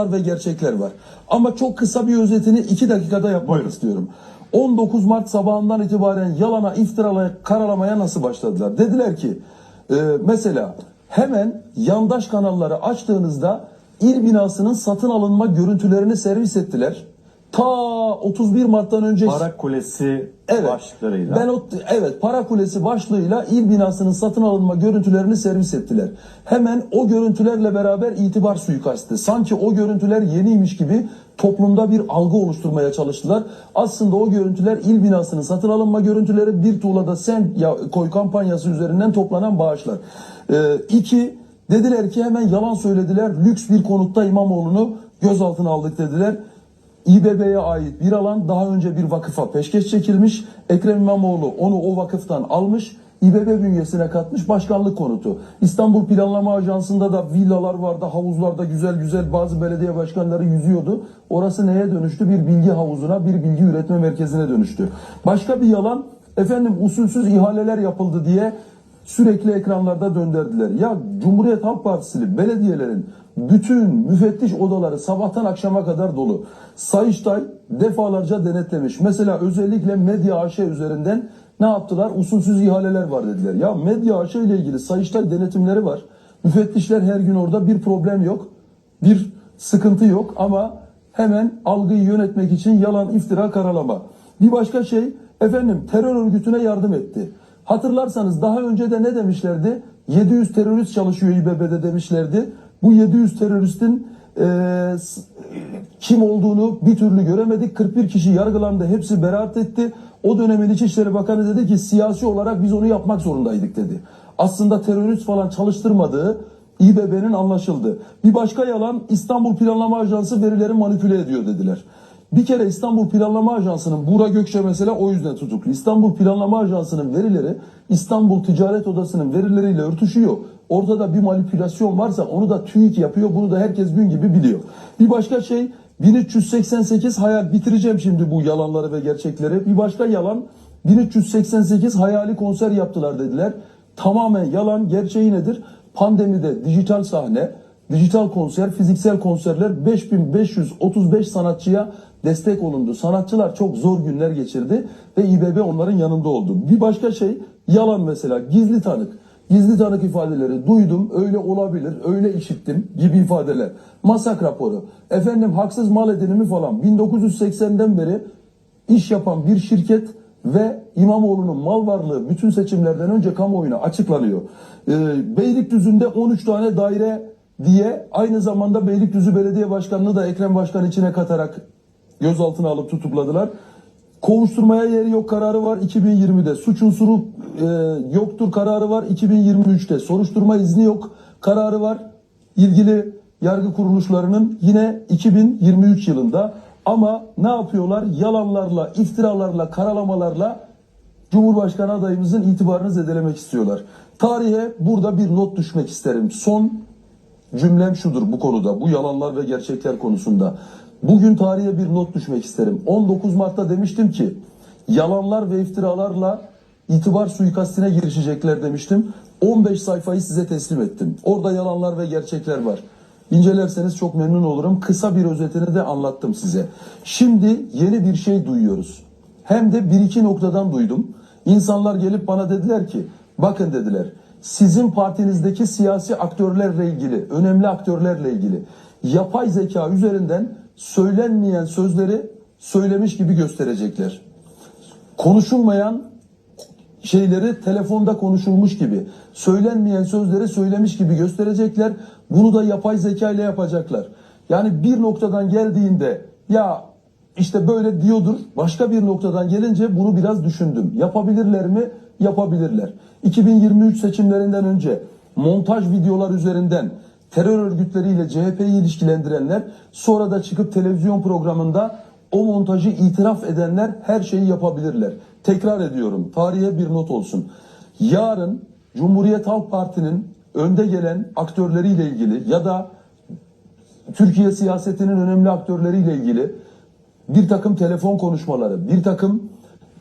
ve gerçekler var. Ama çok kısa bir özetini iki dakikada yapmak Buyurun. istiyorum. 19 Mart sabahından itibaren yalana, iftiralaya, karalamaya nasıl başladılar? Dediler ki e, mesela hemen yandaş kanalları açtığınızda il binasının satın alınma görüntülerini servis ettiler. Ta 31 Mart'tan önce Para Kulesi Evet. başlıklarıyla. Ben o evet para kulesi başlığıyla il binasının satın alınma görüntülerini servis ettiler. Hemen o görüntülerle beraber itibar suikastı. Sanki o görüntüler yeniymiş gibi toplumda bir algı oluşturmaya çalıştılar. Aslında o görüntüler il binasının satın alınma görüntüleri bir tuğlada sen ya, koy kampanyası üzerinden toplanan bağışlar. Ee, iki dediler ki hemen yalan söylediler. Lüks bir konutta İmamoğlu'nu gözaltına aldık dediler. İBB'ye ait bir alan daha önce bir vakıfa peşkeş çekilmiş. Ekrem İmamoğlu onu o vakıftan almış. İBB bünyesine katmış başkanlık konutu. İstanbul Planlama Ajansı'nda da villalar vardı, havuzlarda güzel güzel bazı belediye başkanları yüzüyordu. Orası neye dönüştü? Bir bilgi havuzuna, bir bilgi üretme merkezine dönüştü. Başka bir yalan, efendim usulsüz ihaleler yapıldı diye sürekli ekranlarda döndürdüler. Ya Cumhuriyet Halk Partisi belediyelerin bütün müfettiş odaları sabahtan akşama kadar dolu. Sayıştay defalarca denetlemiş. Mesela özellikle Medya AŞ üzerinden ne yaptılar? Usulsüz ihaleler var dediler. Ya Medya AŞ ile ilgili Sayıştay denetimleri var. Müfettişler her gün orada bir problem yok. Bir sıkıntı yok ama hemen algıyı yönetmek için yalan, iftira, karalama. Bir başka şey efendim terör örgütüne yardım etti. Hatırlarsanız daha önce de ne demişlerdi? 700 terörist çalışıyor İBB'de demişlerdi. Bu 700 teröristin s- kim olduğunu bir türlü göremedik. 41 kişi yargılandı. Hepsi beraat etti. O dönemin İçişleri Bakanı dedi ki siyasi olarak biz onu yapmak zorundaydık dedi. Aslında terörist falan çalıştırmadığı İBB'nin anlaşıldı. Bir başka yalan İstanbul Planlama Ajansı verileri manipüle ediyor dediler. Bir kere İstanbul Planlama Ajansı'nın Buğra Gökçe mesela o yüzden tutuklu. İstanbul Planlama Ajansı'nın verileri İstanbul Ticaret Odası'nın verileriyle örtüşüyor. Ortada bir manipülasyon varsa onu da TÜİK yapıyor. Bunu da herkes gün gibi biliyor. Bir başka şey 1388 hayal bitireceğim şimdi bu yalanları ve gerçekleri. Bir başka yalan 1388 hayali konser yaptılar dediler. Tamamen yalan. Gerçeği nedir? Pandemide dijital sahne, dijital konser, fiziksel konserler 5535 sanatçıya destek olundu. Sanatçılar çok zor günler geçirdi ve İBB onların yanında oldu. Bir başka şey yalan mesela gizli tanık. Gizli tanık ifadeleri duydum, öyle olabilir, öyle işittim gibi ifadeler. Masak raporu, efendim haksız mal edinimi falan 1980'den beri iş yapan bir şirket ve İmamoğlu'nun mal varlığı bütün seçimlerden önce kamuoyuna açıklanıyor. Ee, Beylikdüzü'nde 13 tane daire diye aynı zamanda Beylikdüzü Belediye Başkanlığı da Ekrem Başkan içine katarak gözaltına alıp tutukladılar. Kovuşturmaya yeri yok kararı var 2020'de. Suç unsuru e, yoktur kararı var 2023'te. Soruşturma izni yok kararı var. İlgili yargı kuruluşlarının yine 2023 yılında. Ama ne yapıyorlar? Yalanlarla, iftiralarla, karalamalarla Cumhurbaşkanı adayımızın itibarını zedelemek istiyorlar. Tarihe burada bir not düşmek isterim. Son cümlem şudur bu konuda, bu yalanlar ve gerçekler konusunda. Bugün tarihe bir not düşmek isterim. 19 Mart'ta demiştim ki yalanlar ve iftiralarla itibar suikastine girişecekler demiştim. 15 sayfayı size teslim ettim. Orada yalanlar ve gerçekler var. İncelerseniz çok memnun olurum. Kısa bir özetini de anlattım size. Şimdi yeni bir şey duyuyoruz. Hem de bir iki noktadan duydum. İnsanlar gelip bana dediler ki, bakın dediler, sizin partinizdeki siyasi aktörlerle ilgili, önemli aktörlerle ilgili yapay zeka üzerinden söylenmeyen sözleri söylemiş gibi gösterecekler. Konuşulmayan şeyleri telefonda konuşulmuş gibi, söylenmeyen sözleri söylemiş gibi gösterecekler. Bunu da yapay zeka ile yapacaklar. Yani bir noktadan geldiğinde ya işte böyle diyordur. Başka bir noktadan gelince bunu biraz düşündüm. Yapabilirler mi? Yapabilirler. 2023 seçimlerinden önce montaj videolar üzerinden terör örgütleriyle CHP'yi ilişkilendirenler sonra da çıkıp televizyon programında o montajı itiraf edenler her şeyi yapabilirler. Tekrar ediyorum. Tarihe bir not olsun. Yarın Cumhuriyet Halk Parti'nin önde gelen aktörleriyle ilgili ya da Türkiye siyasetinin önemli aktörleriyle ilgili bir takım telefon konuşmaları, bir takım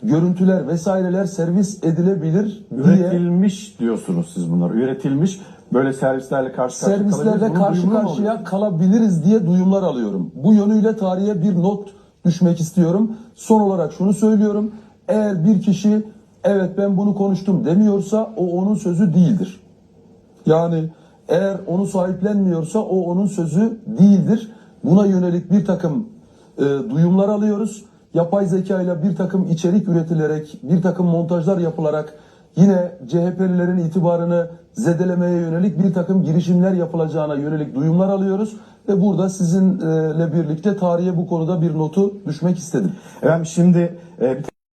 görüntüler vesaireler servis edilebilir diye Üretilmiş diyorsunuz siz bunlar. Üretilmiş böyle servislerle karşı karşıya kalabiliriz. servislerle Bunun karşı duyumunu mu karşıya kalabiliriz diye duyumlar alıyorum. Bu yönüyle tarihe bir not düşmek istiyorum. Son olarak şunu söylüyorum. Eğer bir kişi evet ben bunu konuştum demiyorsa o onun sözü değildir. Yani eğer onu sahiplenmiyorsa o onun sözü değildir. Buna yönelik bir takım e, duyumlar alıyoruz. Yapay zeka ile bir takım içerik üretilerek, bir takım montajlar yapılarak yine CHP'lilerin itibarını zedelemeye yönelik bir takım girişimler yapılacağına yönelik duyumlar alıyoruz. Ve burada sizinle birlikte tarihe bu konuda bir notu düşmek istedim. Efendim şimdi e,